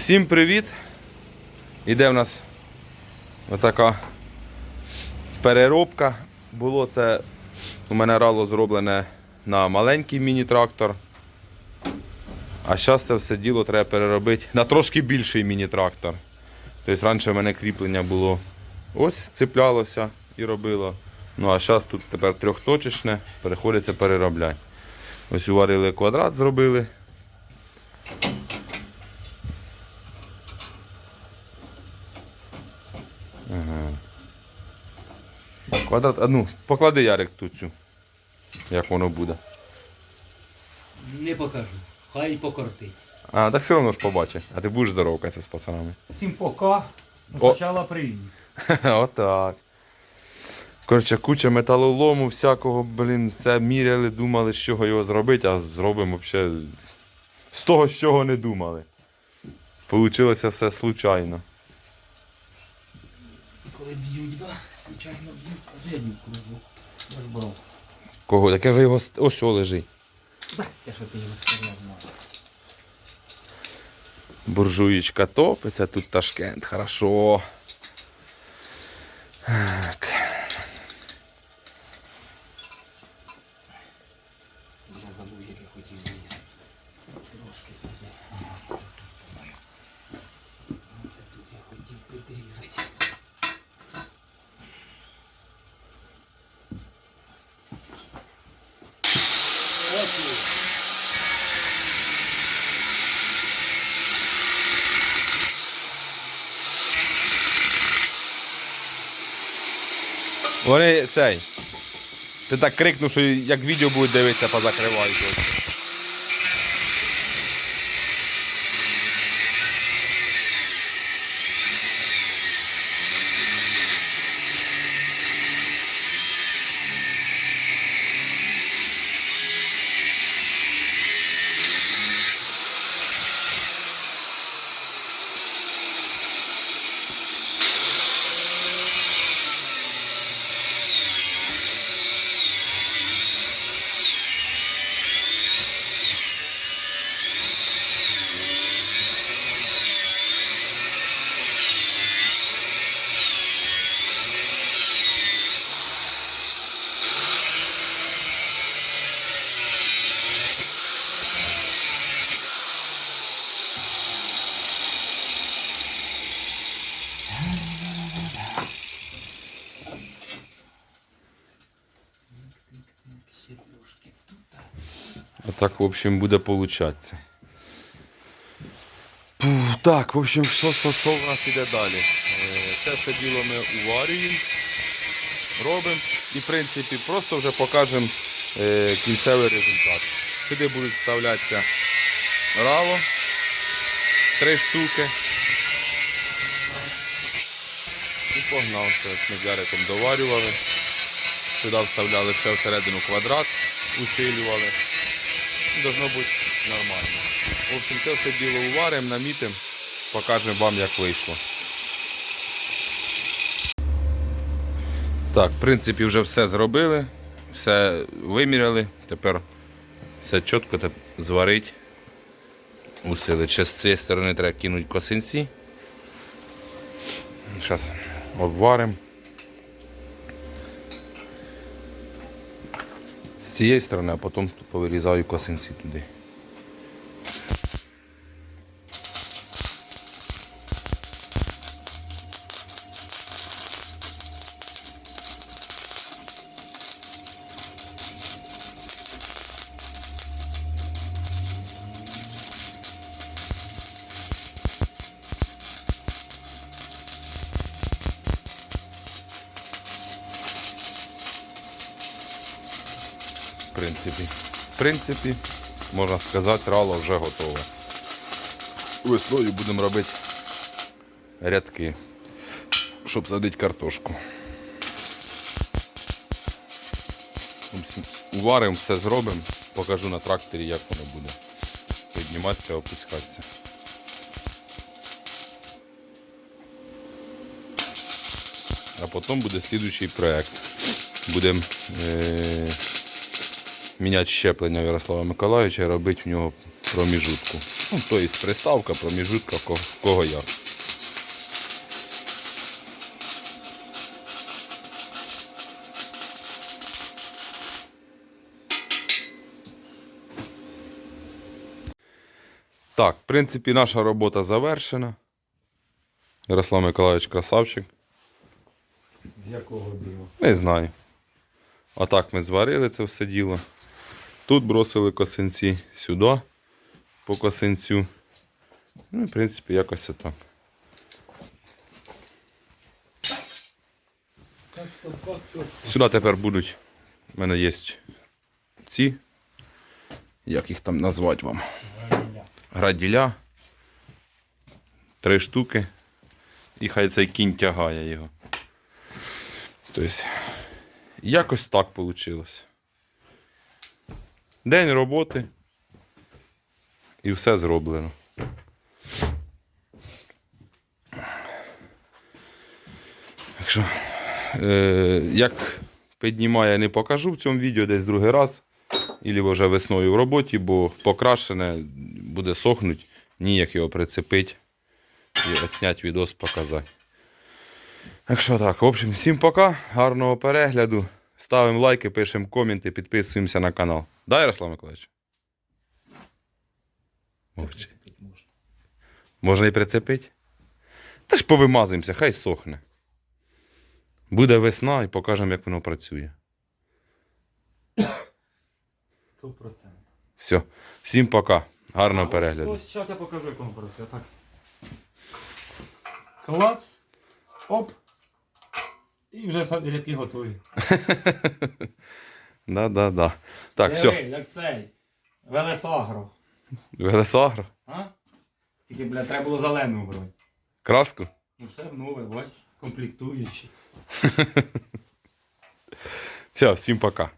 Всім привіт! Іде в нас отака переробка. Було це у мене рало зроблене на маленький міні-трактор. А зараз це все діло треба переробити на трошки більший міні-трактор. Тобто раніше в мене кріплення було ось цеплялося і робило. Ну а зараз тут тепер трьохточечне, переходиться переробляти. Ось уварили квадрат, зробили. Квадрат, а ну, поклади Ярик тут цю. Як воно буде. Не покажу. Хай покортить. А, так все одно ж побачить. А ти будеш здоровкатися з пацанами. Всім пока. О. Спочатку. Отак. Коротше, куча металолому, всякого, блін, все міряли, думали, з чого його зробити, а зробимо взагалі з того, з чого не думали. Получилося все случайно. Де я б'ють? Я ж брав. Кого? Таке вже його ст- ось о лежить. Да, я що ти його стріляв знав. Буржуєчка топиться, тут Ташкент, хорошо. Так. Я забув, як я хотів злізти. Трошки туди. Ага, це тут, по-моєму. Це тут я хотів підрізати. Ось. Вони цей. Ти так крикнув, що як відео буде дивитися, позакривай. Отак, в общем, буде получатися. Так, в общем, що, що, що в нас іде далі? Це все діло ми уварюємо, робимо і, в принципі, просто вже покажемо е, кінцевий результат. Сюди будуть вставлятися рало, три штуки. І погнав, ми з доварювали. Сюди вставляли ще всередину квадрат, усилювали. Должно бути нормально. В общем, це все діло уваримо, намітимо, покажемо вам, як вийшло. Так, в принципі, вже все зробили, все виміряли. Тепер все чітко зварить, усилить. Ще з цієї сторони треба кинути косинці. Зараз обваримо. Цієї сторони, а потім повирізаю косинці туди. Принципі, в принципі, можна сказати, рало вже готове. Весною будемо робити рядки, щоб садити картошку. Уваримо, все зробимо, покажу на тракторі, як воно буде. Підніматися, опускатися. А потім буде слідуючий проєкт. Будемо е- міняти щеплення Ярослава Миколаївича і робити в нього проміжутку. Ну, то є приставка, проміжутка, кого, кого як. Так, в принципі, наша робота завершена. Ярослав Миколаївич красавчик. З якого дива? Не знаю. Отак ми зварили це все діло. Тут бросили косинці сюди по косинцю. Ну, і, в принципі, якось отак. Так, так. Сюди тепер будуть. У мене є ці. Як їх там назвати вам? Граділя. Три штуки. І хай цей кінь тягає його. Тобто, якось так вийшло. День роботи. І все зроблено. Так що, е, як піднімає, не покажу в цьому відео десь другий раз. Ілі вже весною в роботі, бо покрашене буде сохнути, ніяк його прицепити і отсняти відос показати. Так що так, в общем, всім пока, гарного перегляду. Ставимо лайки, пишемо коменти, підписуємося на канал. Да, Ярослав Миколаївич? Мовчи. Можна. І прицепити? Та ж повимазуємося, хай сохне. Буде весна і покажемо, як воно працює. Сто процентів. Все, всім пока. Гарного перегляду. Ось зараз я покажу, як воно працює. Так. Клац. Оп. І вже рядки готові. Да-да-да. Так, Диви, все. як цей. Велесагро. Велесагро. А? Тільки, бля, треба було зелену брати. Краску. Ну все нове, бач, комплектуючі. Все, всім пока.